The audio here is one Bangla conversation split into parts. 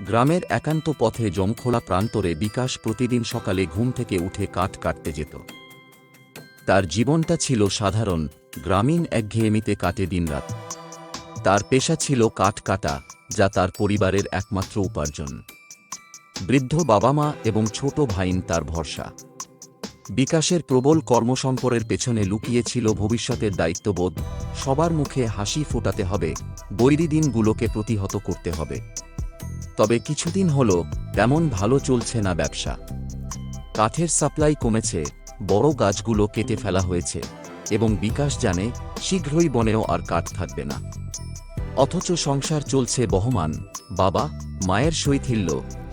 গ্রামের একান্ত পথে জমখোলা প্রান্তরে বিকাশ প্রতিদিন সকালে ঘুম থেকে উঠে কাঠ কাটতে যেত। তার জীবনটা ছিল সাধারণ, গ্রামীণ একঘেয়েমিতে কাটে দিনরাত। তার পেশা ছিল কাঠ কাটা, যা তার পরিবারের একমাত্র উপার্জন। বৃদ্ধ বাবা মা এবং ছোট ভাইন তার ভরসা। বিকাশের প্রবল কর্মসম্পরের পেছনে লুকিয়েছিল ভবিষ্যতের দায়িত্ববোধ। সবার মুখে হাসি ফোটাতে হবে, বৈরী দিনগুলোকে প্রতিহত করতে হবে। তবে কিছুদিন হল, তেমন ভালো চলছে না ব্যবসা। কাঠের সাপ্লাই কমেছে, বড় গাছগুলো কেটে ফেলা হয়েছে, এবং বিকাশ জানে, শীঘ্রই বনেও আর কাঠ থাকবে না। অথচ সংসার চলছে বহমান, বাবা, মায়ের শৈথিল্য,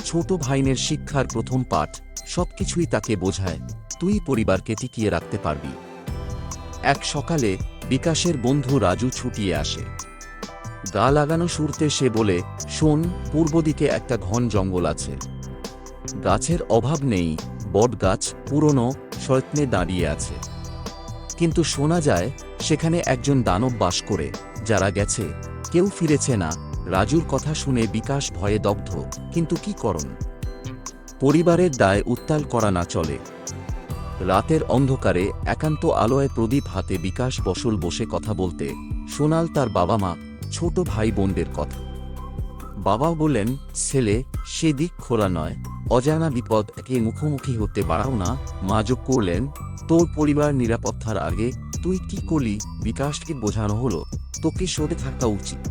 ছোট ভাইনের শিক্ষার প্রথম পাঠ, সবকিছুই তাকে বোঝায়, তুই পরিবারকে টিকিয়ে রাখতে পারবি। এক সকালে বিকাশের বন্ধু রাজু ছুটিয়ে আসে। গা লাগানো সুরতে সে বলে, শোন, পূর্ব দিকে একটা ঘন জঙ্গল আছে। গাছের অভাব নেই, বট গাছ পুরনো সয়ত্নে দাঁড়িয়ে আছে। কিন্তু শোনা যায়, সেখানে একজন দানব বাস করে, যারা গেছে। কেউ ফিরেছে না। রাজুর কথা শুনে বিকাশ ভয়ে দগ্ধ, কিন্তু কি করণ পরিবারের দায় উত্তাল করা না চলে। রাতের অন্ধকারে একান্ত আলোয় প্রদীপ হাতে বিকাশ বসল বসে কথা বলতে, সোনাল তার বাবা মা ছোট ভাই বোনদের কথা। বাবা বললেন, ছেলে, সে দিক খোলা নয়। অজানা বিপদ একে মুখোমুখি হতে পারাও না। মা যোগ করলেন, তোর পরিবার নিরাপত্তার আগে তুই কি করলি? বিকাশকে বোঝানো হলো, তোকে সরে থাকা উচিত।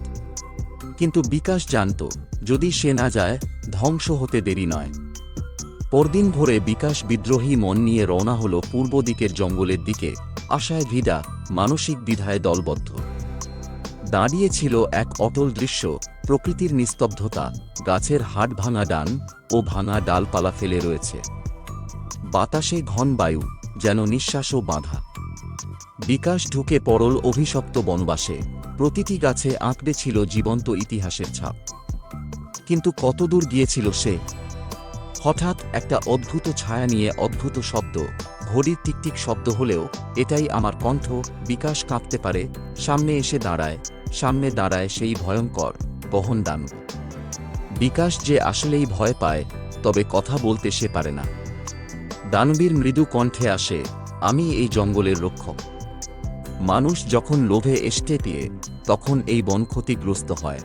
কিন্তু বিকাশ জানত, যদি সে না যায়, ধ্বংস হতে দেরি নয়। পরদিন ভোরে বিকাশ বিদ্রোহী মন নিয়ে রওনা হল পূর্ব দিকের জঙ্গলের দিকে। আশায় ভিড়া মানসিক দ্বিধায় দলবদ্ধ। দাঁড়িয়েছিল এক অটল দৃশ্য, প্রকৃতির নিস্তব্ধতা, গাছের হাট ভাঙা ডান ও ভাঙা ডালপালা ফেলে রয়েছে। বাতাসে ঘন বায়ু, যেন নিঃশ্বাসও বাঁধা। বিকাশ ঢুকে পরল অভিশপ্ত বনবাসে, প্রতিটি গাছে আঁকড়ে ছিল জীবন্ত ইতিহাসের ছাপ। কিন্তু কতদূর গিয়েছিল সে? হঠাৎ একটা অদ্ভুত ছায়া নিয়ে অদ্ভুত শব্দ, ঘড়ির টিকটিক শব্দ হলেও এটাই আমার কণ্ঠ, বিকাশ কাঁপতে পারে, সামনে এসে দাঁড়ায়। সামনে দাঁড়ায় সেই ভয়ঙ্কর দান বিকাশ যে আসলেই ভয় পায়, তবে কথা বলতে সে পারে না। দানবীর মৃদু কণ্ঠে আসে, আমি এই জঙ্গলের রক্ষক। মানুষ যখন লোভে এসটে দিয়ে, তখন এই বন ক্ষতিগ্রস্ত হয়।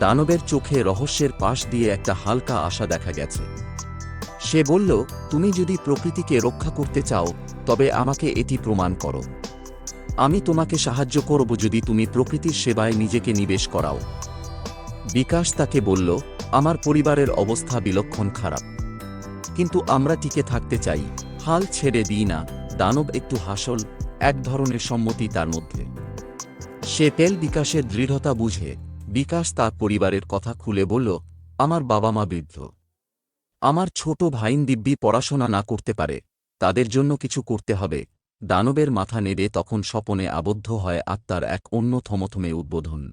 দানবের চোখে রহস্যের পাশ দিয়ে একটা হালকা আশা দেখা গেছে। সে বলল, তুমি যদি প্রকৃতিকে রক্ষা করতে চাও, তবে আমাকে এটি প্রমাণ করো। আমি তোমাকে সাহায্য করব যদি তুমি প্রকৃতির সেবায় নিজেকে নিবেশ করাও। বিকাশ তাকে বলল, আমার পরিবারের অবস্থা বিলক্ষণ খারাপ। কিন্তু আমরা টিকে থাকতে চাই। হাল ছেড়ে দিই না। দানব একটু হাসল, এক ধরনের সম্মতি তার মধ্যে। সে তেল বিকাশের দৃঢ়তা বুঝে। বিকাশ তার পরিবারের কথা খুলে বলল, আমার বাবা মা বৃদ্ধ। আমার ছোট ভাইন দিব্যি পড়াশোনা না করতে পারে। তাদের জন্য কিছু করতে হবে। দানবের মাথা নেড়ে তখন স্বপনে আবদ্ধ হয় আত্মার এক অন্য থমথমে উদ্বোধন।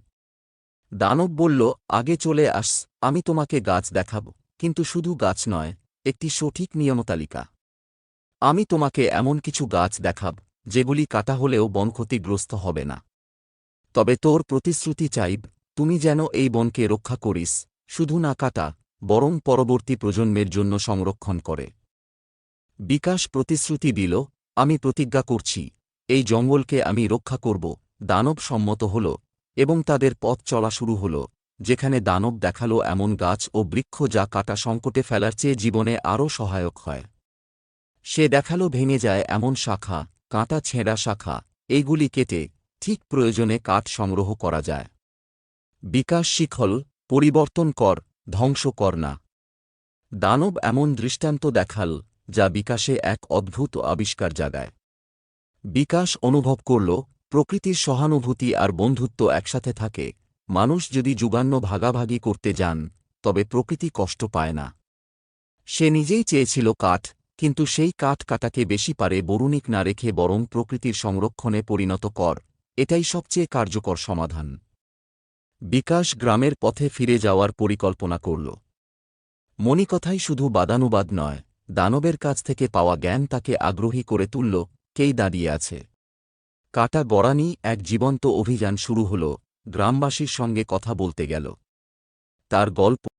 দানব বলল, আগে চলে আস, আমি তোমাকে গাছ দেখাব, কিন্তু শুধু গাছ নয়, একটি সঠিক নিয়মতালিকা। আমি তোমাকে এমন কিছু গাছ দেখাব, যেগুলি কাটা হলেও বন ক্ষতিগ্রস্ত হবে না। তবে তোর প্রতিশ্রুতি চাইব, তুমি যেন এই বনকে রক্ষা করিস, শুধু না কাটা, বরং পরবর্তী প্রজন্মের জন্য সংরক্ষণ করে। বিকাশ প্রতিশ্রুতি দিল আমি প্রতিজ্ঞা করছি, এই জঙ্গলকে আমি রক্ষা করব। দানব সম্মত হল এবং তাদের পথ চলা শুরু হল, যেখানে দানব দেখাল এমন গাছ ও বৃক্ষ যা কাটা সংকটে ফেলার চেয়ে জীবনে আরও সহায়ক হয়। সে দেখাল ভেঙে যায় এমন শাখা, কাঁটা ছেঁড়া শাখা, এইগুলি কেটে ঠিক প্রয়োজনে কাঠ সংগ্রহ করা যায়। বিকাশ শিখল, পরিবর্তন কর, ধ্বংস কর না। দানব এমন দৃষ্টান্ত দেখাল যা বিকাশে এক অদ্ভুত আবিষ্কার জাগায়। বিকাশ অনুভব করল, প্রকৃতির সহানুভূতি আর বন্ধুত্ব একসাথে থাকে। মানুষ যদি যুগান্ন ভাগাভাগি করতে যান, তবে প্রকৃতি কষ্ট পায় না। সে নিজেই চেয়েছিল কাঠ, কিন্তু সেই কাঠ কাটাকে বেশি পারে বরুণিক না রেখে বরং প্রকৃতির সংরক্ষণে পরিণত কর। এটাই সবচেয়ে কার্যকর সমাধান। বিকাশ গ্রামের পথে ফিরে যাওয়ার পরিকল্পনা করল। মণিকথাই শুধু বাদানুবাদ নয় দানবের কাছ থেকে পাওয়া জ্ঞান তাকে আগ্রহী করে তুলল, কেই দাঁড়িয়ে আছে? কাটা গড়ানি এক জীবন্ত অভিযান শুরু হল, গ্রামবাসীর সঙ্গে কথা বলতে গেল। তার গল্প